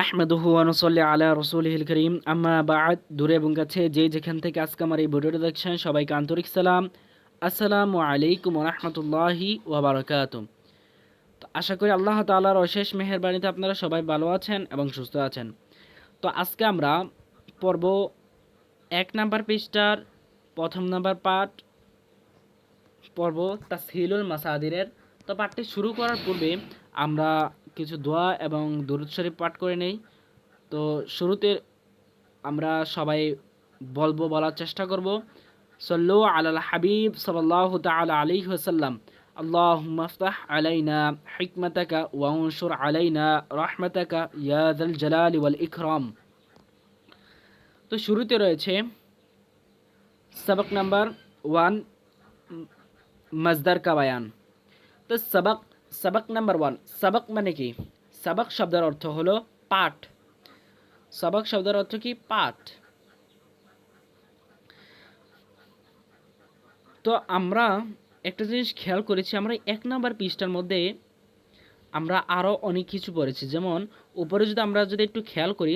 নাহমেদুহু আনুসল্লি আলা রসুলহিল করিম আম্মা বাদ দূরে এবং কাছে যে যেখান থেকে আজকে আমার এই ভিডিওটা দেখছেন, সবাইকে আন্তরিক সালাম। আসসালামু আলাইকুম রহমতুল্লাহি ওবরাকাত তো আশা করি আল্লাহ তাআলার অশেষ মেহেরবানিতে আপনারা সবাই ভালো আছেন এবং সুস্থ আছেন। তো আজকে আমরা পর্ব এক নাম্বার পৃষ্ঠার প্রথম নাম্বার পাঠ পর্ব তা তাসহিলুল মাসাদিরের। তো পাঠটি শুরু করার পূর্বে আমরা কিছু দোয়া এবং দরুদ শরীফ পাঠ করে নেই। তো শুরুতে আমরা সবাই বলব, বলার চেষ্টা করব। সল্লু আলাল হাবিব সাল্লাহ তাল আলী হোসাল্লাম আল্লাহ মফতাহ আলাইনা হিকমতাকা ওয়াউনসুর আলাইনা রহমতাকা ইয়াদুল জালাল ইউল ইকরম। তো শুরুতে রয়েছে সবক নাম্বার ওয়ান মজদার কাবায়ান তো সবক সবক নাম্বার ওয়ান সবক মানে কি? সবক শব্দের অর্থ হলো পাঠ সবক শব্দের অর্থ কি? পাঠ তো আমরা একটা জিনিস খেয়াল করেছি আমরা এক নাম্বার পৃষ্ঠার মধ্যে আমরা আরও অনেক কিছু পড়েছি। যেমন উপরে যদি আমরা যদি একটু খেয়াল করি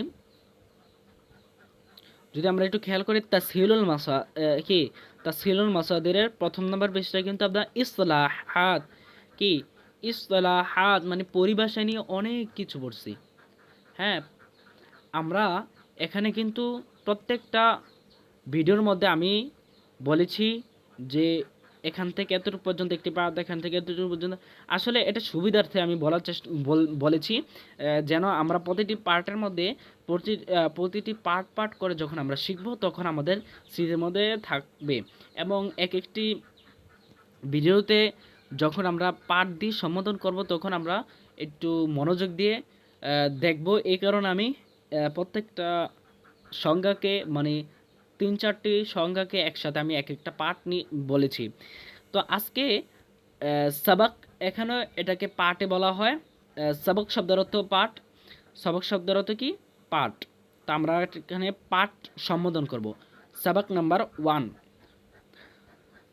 যদি আমরা একটু খেয়াল করি তাসহিলুল মাসা আহ, কি? তাসহিলুল মাসাদের প্রথম নাম্বার পৃষ্ঠা কিন্তু আপনার ইসলাহাত কি? ইসলাহাত মানে পরিভাষা নিয়ে অনেক কিছু পড়ছি। হ্যাঁ আমরা এখানে কিন্তু প্রত্যেকটা ভিডিওর মধ্যে আমি বলেছি যে এখান থেকে এতটুকু পর্যন্ত, একটি পাঠ এখান থেকে এতটুকু পর্যন্ত, আসলে এটা সুবিধার্থে আমি বলার চেষ্টা, বল- বলেছি যেন আমরা প্রতিটি পার্টের মধ্যে প্রতি প্রতিটি পার্ট পার্ট করে যখন আমরা শিখব, তখন আমাদের স্মৃতির মধ্যে থাকবে। এবং এক একটি ভিডিওতে যখন আমরা পাঠ দিয়ে সম্বোধন করব, তখন আমরা একটু মনোযোগ দিয়ে দেখব। এই কারণে আমি প্রত্যেকটা সংজ্ঞাকে মানে তিন চারটি সংজ্ঞাকে একসাথে আমি এক একটা পাঠ নিয়ে বলেছি। তো আজকে সবক এখানে এটাকে পাঠে বলা হয়। সবক শব্দের অর্থ পাঠ সবক শব্দের অর্থ কি? পাঠ তো আমরা এখানে পাঠ সম্বোধন করব। সবক নাম্বার ওয়ান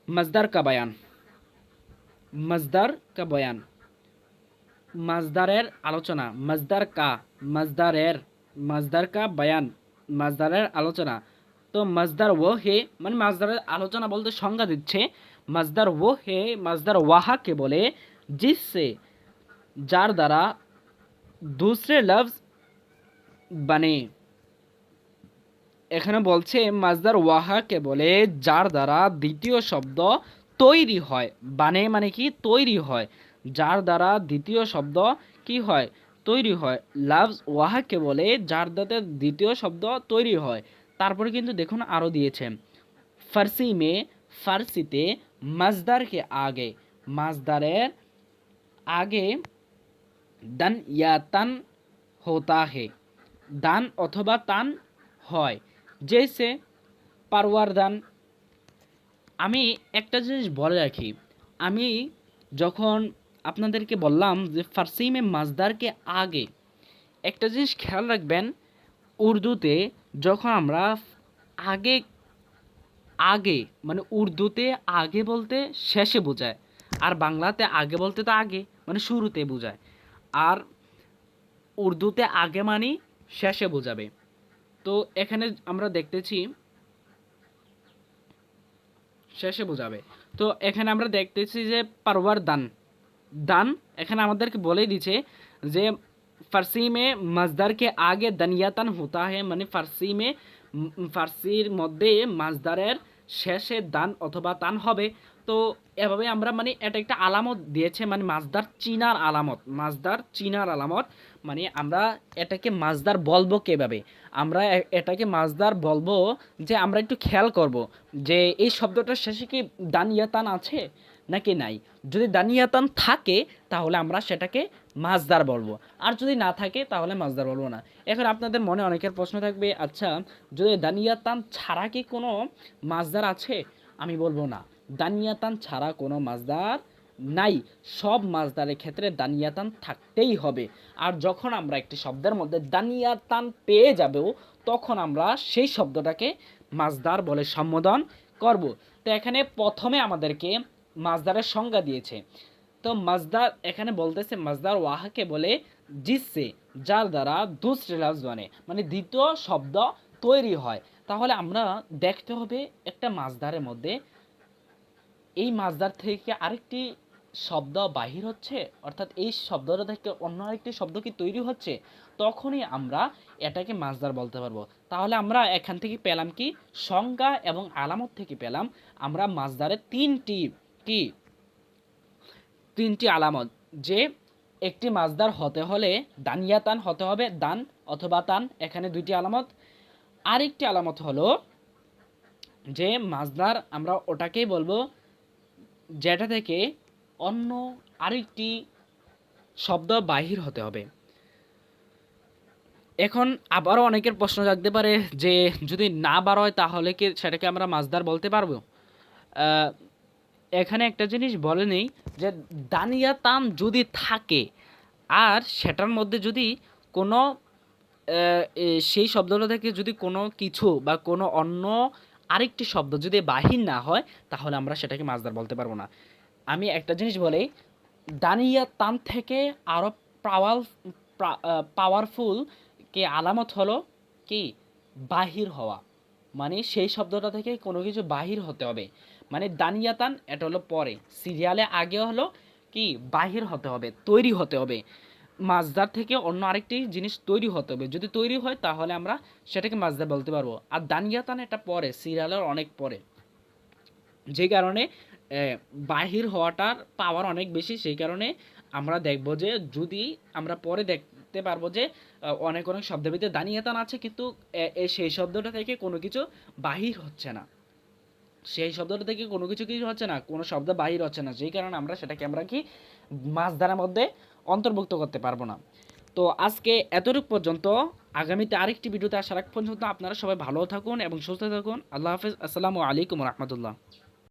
মজদার কা বয়ান মজদার কা বয়ান মাজদারের আলোচনা মজদার কা মজদারের মজদার কা বয়ান মাজদারের আলোচনা তো মজদার ও হে মানে মাজদারের আলোচনা বলতে সংজ্ঞা দিচ্ছে মজদার ও হে মজদার ওয়াহাকে বলে জিসসে যার দ্বারা दूसरे लफ्ज बने এখানে বলছে মাজদার ওয়াহাকে বলে যার দ্বারা দ্বিতীয় শব্দ তৈরি হয়। বানে মানে কি? তৈরি হয়। যার দ্বারা দ্বিতীয় শব্দ কি হয়? তৈরি হয়। লাভস ওয়াহাকে বলে যার দ্বারা দ্বিতীয় শব্দ তৈরি হয়। তারপরে কিন্তু দেখুন আরও দিয়েছে। ফার্সি মে ফার্সিতে মাজদারকে আগে, মাজদারের আগে দান ইয়া তান হোতা হে। দান অথবা তান হয়। জেসে পারওয়ার দান আমি একটা জিনিস বলে রাখি। আমি যখন আপনাদেরকে বললাম যে ফার্সি মে মাজদারকে আগে একটা জিনিস খেয়াল রাখবেন, উর্দুতে যখন আমরা আগে আগে মানে উর্দুতে আগে বলতে শেষে বোঝায়, আর বাংলাতে আগে বলতে তো আগে মানে শুরুতে বোঝায়। আর উর্দুতে আগে মানি শেষে বোঝাবে। তো এখানে আমরা দেখতেছি শেষে বোঝাবে। তো এখানে আমরা দেখতেছি যে পারওয়ার দান। দান এখানে আমাদেরকে বলে দিচ্ছে যে ফার্সি মে মাজদারকে আগে দানিয়াতান হতা হে মানে ফার্সি মে ফার্সির মধ্যে মাজদারের শেষে দান অথবা তান হবে। তো এভাবে আমরা মানে এটা একটা আলামত দিয়েছে মানে মাজদার চিনার আলামত, মাজদার চিনার আলামত মানে আমরা এটাকে মাজদার বলব কীভাবে? আমরা এটাকে মাজদার বলব যে আমরা একটু খেয়াল করব যে এই শব্দটার শেষে কি দানিয়াতান আছে নাকি নাই? যদি দানিয়াতান থাকে, তাহলে আমরা সেটাকে মাজদার বলব। আর যদি না থাকে, তাহলে মাজদার বলব না। এখন আপনাদের মনে অনেকের প্রশ্ন থাকবে আচ্ছা যদি দানিয়াতান ছাড়া কি কোনো মাজদার আছে? আমি বলব না। দানিয়াতান ছাড়া কোনো মাজদার নাই। সব মাজদারের ক্ষেত্রে দানিয়াতান থাকতেই হবে। আর যখন আমরা একটি শব্দের মধ্যে দানিয়াতান পেয়ে যাব, তখন আমরা সেই শব্দটাকে মাজদার বলে সম্বোধন করব। তো এখানে প্রথমে আমাদেরকে মাজদারের সংজ্ঞা দিয়েছে। তো মাজদার এখানে বলতেছে মাজদার ওয়াহাকে বলে জিসে, যার দ্বারা দুসরে লফজ বানে মানে দ্বিতীয় শব্দ তৈরি হয়। তাহলে আমরা দেখতে হবে একটা মাছদারের মধ্যে এই মাছদার থেকে আরেকটি শব্দ বাহির হচ্ছে, অর্থাৎ এই শব্দটা থেকে অন্য আরেকটি শব্দ কি তৈরি হচ্ছে? তখনই আমরা এটাকে মাছদার বলতে পারব। তাহলে আমরা এখান থেকে পেলাম কি? সংজ্ঞা এবং আলামত থেকে পেলাম আমরা মাছদারের তিনটি কি? তিনটি আলামত, যে একটি মাছদার হতে হলে দানিয়াতান হতে হবে, দান অথবা তান, এখানে দুইটি আলামত। আরেকটি আলামত হলো যে মাছদার আমরা ওটাকেই বলব যেটা থেকে অন্য আরেকটি শব্দ বাহির হতে হবে। এখন আবারও অনেকের প্রশ্ন জাগতে পারে যে, যদি না বার হয় তাহলে কি সেটাকে আমরা মাছদার বলতে পারব? এখানে একটা জিনিস বলে নেই যে, দানিয়া তাম যদি থাকে, আর সেটার মধ্যে যদি কোনো সেই শব্দটা থেকে যদি কোনো কিছু বা কোনো অন্য আরেকটি শব্দ যদি বাহির না হয়, তাহলে আমরা সেটাকে মাছদার বলতে পারব না। আমি একটা জিনিস বলি, দানিয়া তাম থেকে আরও পাওয়ার পাওয়ারফুল কে আলামত হলো কি? বাহির হওয়া। মানে সেই শব্দটা থেকে কোনো কিছু বাহির হতে হবে। মানে দানিয়াতান এটা হলো পরে। সিরিয়ালে আগে হলো কি? বাহির হতে হবে, তৈরি হতে হবে। মাছদার থেকে অন্য আরেকটি জিনিস তৈরি হতে হবে। যদি তৈরি হয়, তাহলে আমরা সেটাকে মাছদার বলতে পারব। আর দানিয়াতান এটা পরে, সিরিয়ালের অনেক পরে। যে কারণে বাহির হওয়াটার পাওয়ার অনেক বেশি, সেই কারণে আমরা দেখব যে, যদি আমরা পরে দেখতে পারব যে অনেক অনেক ভিতরে দানিয়াতান আছে, কিন্তু সেই শব্দটা থেকে কোনো কিছু বাহির হচ্ছে না। সেই শব্দটা থেকে কোনো কিছু কিছু হচ্ছে না, কোনো শব্দ বাহির হচ্ছে না। যেই কারণে আমরা সেটাকে আমরা কি মাছ ধরার মধ্যে অন্তর্ভুক্ত করতে পারব না। তো আজকে এতটুকু পর্যন্ত, আগামীতে আরেকটি ভিডিওতে আসার আগ পর্যন্ত আপনারা সবাই ভালো থাকুন এবং সুস্থ থাকুন। আল্লাহ হাফিজ। আসসালামু আলাইকুম রহমতুল্লাহ।